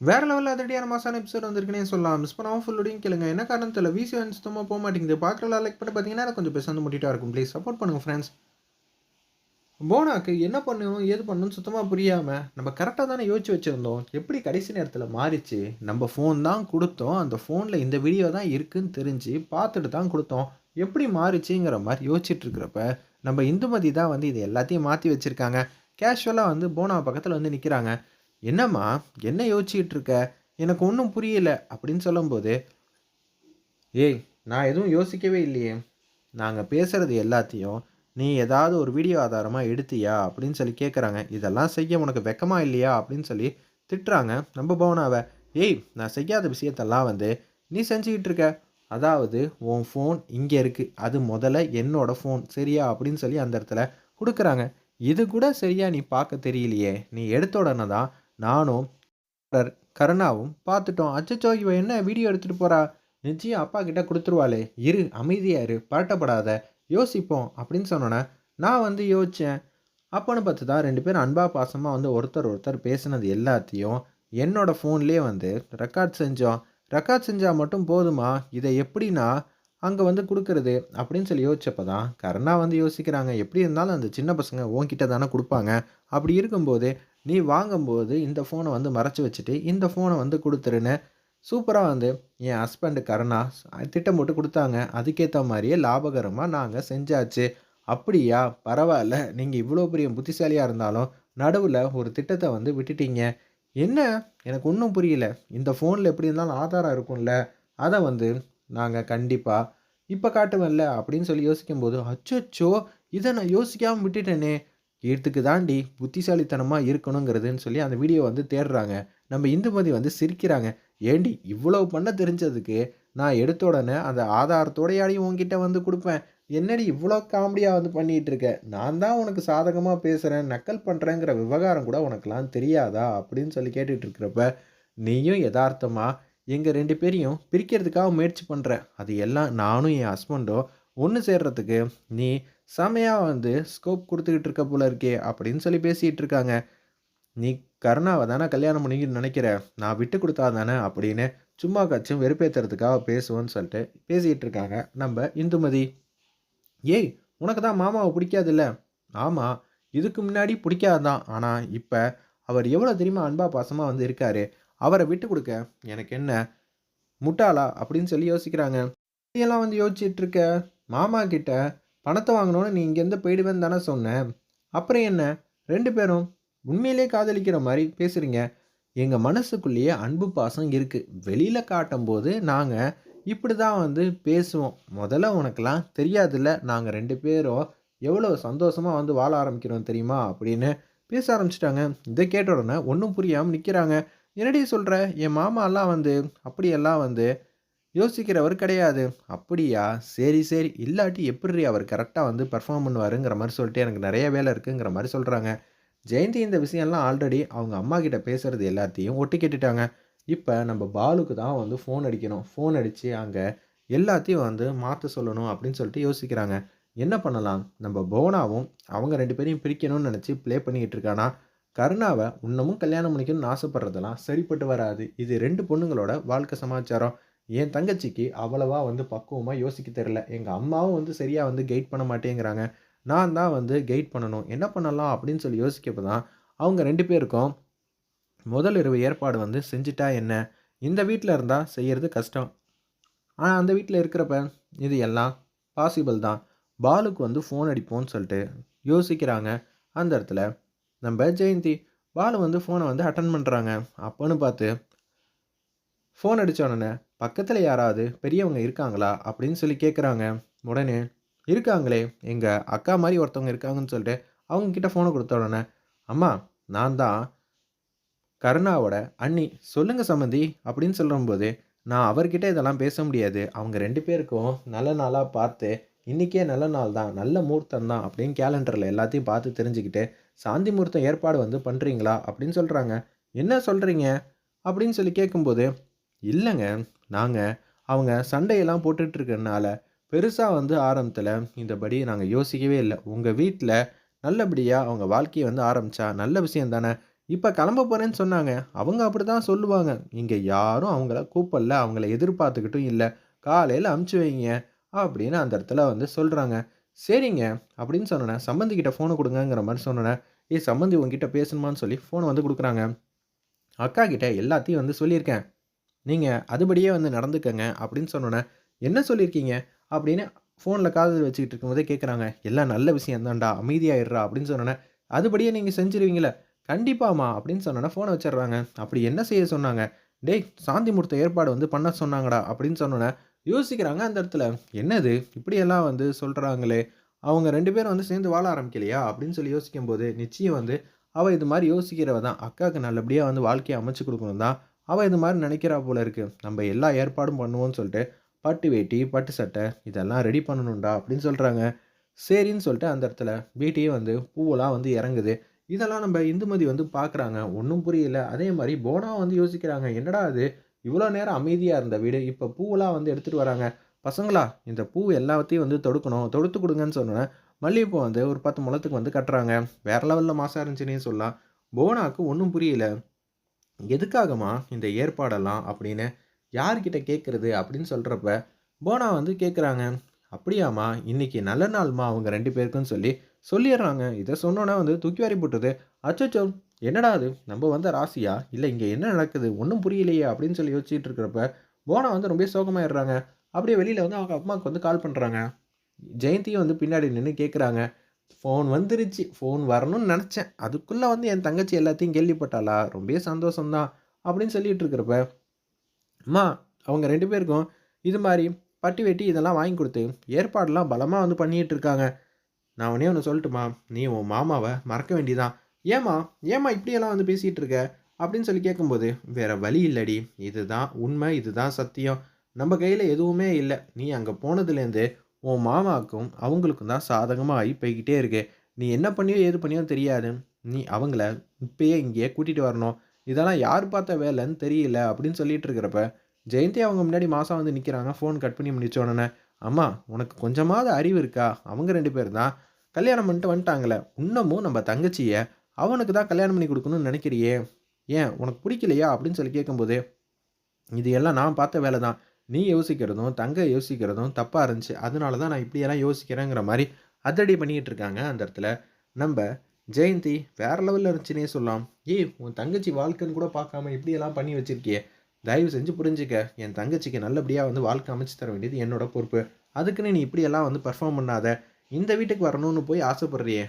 வேற லெவலில் அதிரடியான மாசான எபிசோட் வந்திருக்குனே சொல்லலாம். மிஸ் பண்ணாமல் ஃபுல்லோடையும் கேளுங்க. என்ன காரணத்தில் விசி வந்து சுத்தமாக போக மாட்டேங்குது. பார்க்கலாம் லைக் பண்ணி பார்த்தீங்கன்னா எனக்கு கொஞ்சம் பேச வந்து முட்டிட்டா இருக்கும். ப்ளீஸ் சப்போர்ட் பண்ணுங்கள் ஃப்ரெண்ட்ஸ் போனாக்கு என்ன பண்ணணும் ஏது பண்ணணும்னு சுத்தமாக புரியாமல் நம்ம கரெக்டாக தானே யோசிச்சு வச்சுருந்தோம். எப்படி கடைசி நேரத்தில் மாறிச்சு? நம்ம ஃபோன் தான் கொடுத்தோம். அந்த ஃபோனில் இந்த வீடியோ தான் இருக்குன்னு தெரிஞ்சு பார்த்துட்டு தான் கொடுத்தோம். எப்படி மாறிச்சுங்கிற மாதிரி யோசிச்சுட்டு இருக்கிறப்ப நம்ம இந்துமதி தான் வந்து இது எல்லாத்தையும் மாற்றி வச்சுருக்காங்க. கேஷுவலாக வந்து போனா பக்கத்தில் வந்து நிற்கிறாங்க என்னம்மா என்ன யோசிச்சுட்டு இருக்க எனக்கு ஒன்றும் புரியல அப்படின்னு சொல்லும்போது ஏய் நான் எதுவும் யோசிக்கவே இல்லையே. நாங்கள் பேசுகிறது எல்லாத்தையும் நீ ஏதாவது ஒரு வீடியோ ஆதாரமாக எடுத்தியா? அப்படின்னு சொல்லி கேட்குறாங்க இதெல்லாம் செய்ய உனக்கு வெக்கமாக இல்லையா? அப்படின்னு சொல்லி திட்டுறாங்க. நம்ம பவனாவை ஏய் நான் செய்யாத விஷயத்தெல்லாம் வந்து நீ செஞ்சுக்கிட்டு இருக்க அதாவது உன் ஃபோன் இங்கே இருக்குது அது முதல்ல என்னோட ஃபோன் சரியா? அப்படின்னு சொல்லி அந்த இடத்துல கொடுக்குறாங்க. இது கூட சரியாக நீ பார்க்க தெரியலையே. நீ எடுத்த உடனே தான் நானும் கருணாவும் பார்த்துட்டோம். அச்சச்சோ இவ என்ன வீடியோ எடுத்துகிட்டு போகிறா நிச்சயம் அப்பா கிட்ட கொடுத்துருவாளே. இரு அமைதியாக இரு பரட்டப்படாத யோசிப்போம் அப்படின்னு சொன்னோன்னே நான் வந்து யோசித்தேன் அப்போன்னு பார்த்து தான் ரெண்டு பேரும் அன்பா பாசமாக வந்து ஒருத்தர் ஒருத்தர் பேசினது எல்லாத்தையும் என்னோட ஃபோன்லேயே வந்து ரெக்கார்ட் செஞ்சோம். ரெக்கார்ட் செஞ்சால் மட்டும் போதுமா? இதை எப்படின்னா அங்கே வந்து கொடுக்குறது அப்படின்னு சொல்லி யோசிச்சப்போ தான் கருணா வந்து யோசிக்கிறாங்க. எப்படி இருந்தாலும் அந்த சின்ன பசங்க உன்கிட்ட தானே கொடுப்பாங்க. அப்படி இருக்கும்போது நீ வாங்கும்போது இந்த ஃபோனை வந்து மறைச்சி வச்சுட்டு இந்த ஃபோனை வந்து கொடுத்துருன்னு சூப்பராக வந்து என் ஹஸ்பண்டு கருணா திட்டம் போட்டு கொடுத்தாங்க. அதுக்கேற்ற மாதிரியே லாபகரமாக நாங்கள் செஞ்சாச்சு. அப்படியா? பரவாயில்ல. நீங்கள் இவ்வளோ பெரிய புத்திசாலியாக இருந்தாலும் நடுவில் ஒரு திட்டத்தை வந்து விட்டுட்டீங்க. என்ன? எனக்கு ஒன்றும் புரியல. இந்த ஃபோனில் எப்படி இருந்தாலும் ஆதாரம் இருக்கும்ல. அதை வந்து நாங்கள் கண்டிப்பாக இப்போ காட்டுவேன்ல அப்படின்னு சொல்லி யோசிக்கும்போது அச்சோ இதை நான் யோசிக்காமல் விட்டுட்டேனே. கீர்த்துக்கு தாண்டி புத்திசாலித்தனமாக இருக்கணுங்கிறதுன்னு சொல்லி அந்த வீடியோ வந்து தேடுறாங்க. நம்ம இந்துமதி வந்து சிரிக்கிறாங்க. ஏண்டி இவ்வளவு பண்ண தெரிஞ்சதுக்கு நான் எடுத்த உடனே அந்த ஆதாரத்தோடையாடியும் உங்ககிட்ட வந்து கொடுப்பேன். என்னடி இவ்வளோ காமெடியாக வந்து பண்ணிகிட்டு இருக்க நான் தான் உனக்கு சாதகமாக பேசுகிறேன் நக்கல் பண்ணுறேங்கிற விவகாரம் கூட உனக்கெல்லாம் தெரியாதா? அப்படின்னு சொல்லி கேட்டுட்டு இருக்கிறப்ப நீயும் யதார்த்தமாக எங்கள் ரெண்டு பேரையும் பிரிக்கிறதுக்காக முயற்சி பண்ணுற அது எல்லாம் நானும் என் ஹஸ்பண்டும் ஒன்று சேர்றதுக்கு நீ செமையாக வந்து ஸ்கோப் கொடுத்துக்கிட்டு இருக்க போல இருக்கே அப்படின்னு சொல்லி பேசிகிட்டு இருக்காங்க. நீ கருணாவை தானே கல்யாணம் பண்ணிக்கிட்டு நினைக்கிற? நான் விட்டு கொடுத்தா தானே அப்படின்னு சும்மா காச்சும் வெறுப்பேற்றுறதுக்காக பேசுவோன்னு சொல்லிட்டு பேசிகிட்டு இருக்காங்க நம்ம இந்துமதி. ஏய் உனக்கு தான் மாமாவை பிடிக்காதுல்ல? ஆமாம் இதுக்கு முன்னாடி பிடிக்காதான். ஆனால் இப்போ அவர் எவ்வளோ தெரியுமா அன்பா பாசமாக வந்து இருக்காரு? அவரை விட்டு கொடுக்க எனக்கு என்ன? முட்டாளா? அப்படின்னு சொல்லி யோசிக்கிறாங்க. இதெல்லாம் வந்து யோசிச்சுட்டு இருக்க மாமா கிட்ட பணத்தை வாங்கணும்னு நீ இங்கேருந்து போயிடுவேன்னு தானே சொன்னேன். அப்புறம் என்ன? ரெண்டு பேரும் உண்மையிலே காதலிக்கிற மாதிரி பேசுகிறீங்க எங்கள் மனசுக்குள்ளேயே அன்பு பாசம் இருக்குது வெளியில் காட்டும்போது நாங்கள் இப்படி தான் வந்து பேசுவோம். முதல்ல உனக்கெல்லாம் தெரியாதுல்ல நாங்கள் ரெண்டு பேரும் எவ்வளோ சந்தோஷமாக வந்து வாழ ஆரம்பிக்கிறோம் தெரியுமா? அப்படின்னு பேச ஆரம்பிச்சிட்டாங்க. இதை கேட்ட உடனே ஒன்றும் புரியாமல் நிற்கிறாங்க என்னடி சொல்கிற என் மாமாலாம் வந்து அப்படியெல்லாம் வந்து யோசிக்கிறவர் கிடையாது. அப்படியா? சரி சரி. இல்லாட்டி எப்படி அவர் கரெக்டாக வந்து பெர்ஃபார்ம் பண்ணுவாருங்கிற மாதிரி சொல்லிட்டு எனக்கு நிறைய வேலை இருக்குங்கிற மாதிரி சொல்கிறாங்க ஜெயந்தி இந்த விஷயம்லாம் ஆல்ரெடி அவங்க அம்மா கிட்ட பேசுகிறது எல்லாத்தையும் ஒட்டி கேட்டுட்டாங்க. இப்போ நம்ம பாலுக்கு தான் வந்து ஃபோன் அடிக்கணும். ஃபோன் அடித்து அங்கே எல்லாத்தையும் வந்து மாற்ற சொல்லணும் அப்படின்னு சொல்லிட்டு யோசிக்கிறாங்க. என்ன பண்ணலாம்? நம்ம போனாவும் அவங்க ரெண்டு பேரையும் பிரிக்கணும்னு நினச்சி ப்ளே பண்ணிக்கிட்டு இருக்கானா? கருணாவை இன்னமும் கல்யாணம் பண்ணிக்கணும்னு ஆசைப்படுறதெல்லாம் சரிப்பட்டு வராது. இது ரெண்டு பொண்ணுங்களோட வாழ்க்கை சமாச்சாரம். என் தங்கச்சிக்கு அவ்வளவா வந்து பக்குவமாக யோசிக்க தெரில எங்கள் அம்மாவும் வந்து சரியாக வந்து கைட் பண்ண மாட்டேங்கிறாங்க. நான் தான் வந்து கைட் பண்ணணும். என்ன பண்ணலாம் அப்படின்னு சொல்லி யோசிக்கப்போ தான் அவங்க ரெண்டு பேருக்கும் முதல் இரவு ஏற்பாடு வந்து செஞ்சுட்டா என்ன? இந்த வீட்டில் இருந்தால் செய்கிறது கஷ்டம். ஆனால் அந்த வீட்டில் இருக்கிறப்ப இது எல்லாம் பாசிபிள் தான். பாலுக்கு வந்து ஃபோன் அடிப்போம்னு சொல்லிட்டு யோசிக்கிறாங்க. அந்த இடத்துல நம்ம ஜெயந்தி பாலு வந்து ஃபோனை வந்து அட்டன் பண்ணுறாங்க அப்போன்னு பார்த்து ஃபோன் அடித்த உடனே பக்கத்தில் யாராவது பெரியவங்க இருக்காங்களா அப்படின்னு சொல்லி கேட்குறாங்க உடனே இருக்காங்களே எங்கள் அக்கா மாதிரி ஒருத்தவங்க இருக்காங்கன்னு சொல்லிட்டு அவங்க கிட்ட ஃபோனை கொடுத்த உடனே அம்மா நான் தான் கருணாவோட அண்ணி. சொல்லுங்க சம்மந்தி அப்படின்னு சொல்லும்போது நான் அவர்கிட்ட இதெல்லாம் பேச முடியாது. அவங்க ரெண்டு பேருக்கும் நல்ல நாளாக பார்த்து இன்றைக்கே நல்ல நாள் தான் நல்ல முகூர்த்தம் தான் அப்படின்னு கேலண்டரில் எல்லாத்தையும் பார்த்து தெரிஞ்சுக்கிட்டு சாந்தி முகூர்த்தம் ஏற்பாடு வந்து பண்ணுறீங்களா அப்படின்னு சொல்கிறாங்க என்ன சொல்கிறீங்க அப்படின்னு சொல்லி கேட்கும்போது இல்லைங்க நாங்கள் அவங்க சண்டையெல்லாம் போட்டுட்ருக்கறனால பெருசாக வந்து ஆரம்பத்தில் இந்தபடி நாங்கள் யோசிக்கவே இல்லை. உங்கள் வீட்டில் நல்லபடியாக அவங்க வாழ்க்கையை வந்து ஆரம்பித்தா நல்ல விஷயம் தானே? இப்போ கிளம்ப போகிறேன்னு சொன்னாங்க. அவங்க அப்படி தான் சொல்லுவாங்க. இங்கே யாரும் அவங்கள கூப்பிடல அவங்கள எதிர்பார்த்துக்கிட்டும் இல்லை. காலையில் அமுச்சு வைங்க அப்படின்னு அந்த இடத்துல வந்து சொல்கிறாங்க சரிங்க அப்படின்னு சொன்னேன் சம்மந்திக்கிட்ட ஃபோனை கொடுங்கங்கிற மாதிரி சொன்னேன் ஏ சம்மந்தி உங்ககிட்ட பேசணுமான்னு சொல்லி ஃபோனை வந்து கொடுக்குறாங்க. அக்கா கிட்ட எல்லாத்தையும் வந்து சொல்லியிருக்கேன். நீங்கள் அதுபடியே வந்து நடந்துக்கங்க அப்படின்னு சொன்னோன்னே என்ன சொல்லியிருக்கீங்க? அப்படின்னு ஃபோனில் காதல் வச்சுக்கிட்டு இருக்கும்போதே கேட்குறாங்க எல்லாம் நல்ல விஷயம் தான்டா அமைதியாயிடுறா அப்படின்னு சொன்னோன்னே அதுபடியே நீங்கள் செஞ்சுருவீங்களே கண்டிப்பாம்மா அப்படின்னு சொன்னோன்னே ஃபோனை வச்சிடுறாங்க. அப்படி என்ன செய்ய சொன்னாங்க டேய் சாந்தி முகூர்த்த ஏற்பாடு வந்து பண்ண சொன்னாங்கடா அப்படின்னு சொன்னோன்னே யோசிக்கிறாங்க அந்த இடத்துல என்னது இப்படியெல்லாம் வந்து சொல்கிறாங்களே அவங்க ரெண்டு பேரும் வந்து சேர்ந்து வாழ ஆரம்பிக்கலையா? அப்படின்னு சொல்லி யோசிக்கும்போது நிச்சயம் வந்து அவள் இது மாதிரி யோசிக்கிறவ தான் அக்காவுக்கு நல்லபடியாக வந்து வாழ்க்கையை அமைச்சு கொடுக்கணும் தான் அவள் இது மாதிரி நினைக்கிறா போல இருக்குது நம்ம எல்லா ஏற்பாடும் பண்ணுவோம்னு சொல்லிட்டு பட்டு வேட்டி பட்டு சட்டை இதெல்லாம் ரெடி பண்ணணும்டா அப்படின்னு சொல்கிறாங்க சரின்னு சொல்லிட்டு அந்த இடத்துல வீட்டையே வந்து பூவெல்லாம் வந்து இறங்குது. இதெல்லாம் நம்ம இந்துமதி வந்து பார்க்குறாங்க ஒன்றும் புரியல. அதே மாதிரி போனா வந்து யோசிக்கிறாங்க. என்னடா அது இவ்வளோ நேரம் அமைதியாக இருந்த வீடு. இப்போ பூவெல்லாம் வந்து எடுத்துகிட்டு வராங்க. பசங்களா இந்த பூ எல்லாத்தையும் வந்து தொடுக்கணும். தொடுத்து கொடுங்கன்னு சொன்னேன் மல்லிகைப்பூ வந்து ஒரு பத்து முளத்துக்கு வந்து கட்டுறாங்க. வேற லெவலில் மாசாக இருந்துச்சுன்னே சொல்லலாம். போனாக்கு ஒன்றும் புரியல. எதுக்காகமா இந்த ஏற்பாடெல்லாம் அப்படின்னு யார்கிட்ட கேட்குறது அப்படின்னு சொல்கிறப்ப போனா வந்து கேட்குறாங்க அப்படியாம்மா இன்றைக்கி நல்ல நாள்மா அவங்க ரெண்டு பேருக்குன்னு சொல்லி சொல்லிடுறாங்க. இதை சொன்னோன்னா வந்து தூக்கி வாரி போட்டுது. அச்சோ என்னடா அது நம்ம வந்த ராசியா? இல்லை இங்கே என்ன நடக்குது? ஒன்றும் புரியலையே அப்படின்னு சொல்லி யோசிச்சுட்டு இருக்கிறப்ப போனா வந்து ரொம்ப சோகமாயிடுறாங்க. அப்படியே வெளியில் வந்து அவங்க அம்மாவுக்கு வந்து கால் பண்ணுறாங்க ஜெயந்தியும் வந்து பின்னாடி நின்று கேட்குறாங்க ஃபோன் வந்துருச்சு. ஃபோன் வரணும்னு நினச்சேன். அதுக்குள்ளே வந்து என் தங்கச்சி எல்லாத்தையும் கேள்விப்பட்டாளா? ரொம்ப சந்தோஷம்தான் அப்படின்னு சொல்லிட்டு இருக்கிறப்ப அம்மா அவங்க ரெண்டு பேருக்கும் இது மாதிரி பட்டி வெட்டி இதெல்லாம் வாங்கி கொடுத்து ஏற்பாடெல்லாம் பலமாக வந்து பண்ணிகிட்டு இருக்காங்க. நான் உடனே ஒன்று சொல்லட்டுமா? நீ உன் மாமாவை மறக்க வேண்டியதான் ஏமா ஏமா இப்படியெல்லாம் வந்து பேசிகிட்டு இருக்க? அப்படின்னு சொல்லி கேட்கும்போது வேற வழி இல்லடி. இதுதான் உண்மை. இதுதான் சத்தியம். நம்ம கையில் எதுவுமே இல்லை. நீ அங்கே போனதுலேருந்து உன் மாமாவுக்கும் அவங்களுக்கும் தான் சாதகமாக ஆகி போய்கிட்டே இருக்கு. நீ என்ன பண்ணியோ ஏது பண்ணியோ தெரியாது. நீ அவங்கள இப்பயே இங்கேயே கூட்டிகிட்டு வரணும். இதெல்லாம் யார் பார்த்த வேலைன்னு தெரியல அப்படின்னு சொல்லிட்டு இருக்கிறப்ப ஜெயந்தி அவங்க முன்னாடி மாதம் வந்து நிற்கிறாங்க ஃபோன் கட் பண்ணி முடிச்ச உடனே அம்மா உனக்கு கொஞ்சமாவது அறிவு இருக்கா? அவங்க ரெண்டு பேர் தான் கல்யாணம் பண்ணிட்டு வந்துட்டாங்களே. இன்னமும் நம்ம தங்கச்சியை அவனுக்கு தான் கல்யாணம் பண்ணி கொடுக்கணும்னு நினைக்கிறியே? ஏன் உனக்கு பிடிக்கலையா? அப்படின்னு சொல்லி கேட்கும்போது இது எல்லாம் நான் பார்த்த வேலை தான் நீ யோசிக்கிறதும் தங்க யோசிக்கிறதும் தப்பாக இருந்துச்சு. அதனால தான் நான் இப்படியெல்லாம் யோசிக்கிறேங்கிற மாதிரி அதடி பண்ணிக்கிட்டு இருக்காங்க அந்த இடத்துல. நம்ம ஜெயந்தி வேற லெவலில் இருந்துச்சுன்னே சொல்லலாம். ஏய் உன் தங்கச்சி வாழ்க்கைன்னு கூட பார்க்காம இப்படியெல்லாம் பண்ணி வச்சிருக்கியே. தயவு செஞ்சு புரிஞ்சுக்க. என் தங்கச்சிக்கு நல்லபடியாக வந்து வாழ்க்கை அமைச்சு தர வேண்டியது என்னோட பொறுப்பு. அதுக்குன்னு நீ இப்படியெல்லாம் வந்து பர்ஃபார்ம் பண்ணாத. இந்த வீட்டுக்கு வரணும்னு போய் ஆசைப்படுறியே.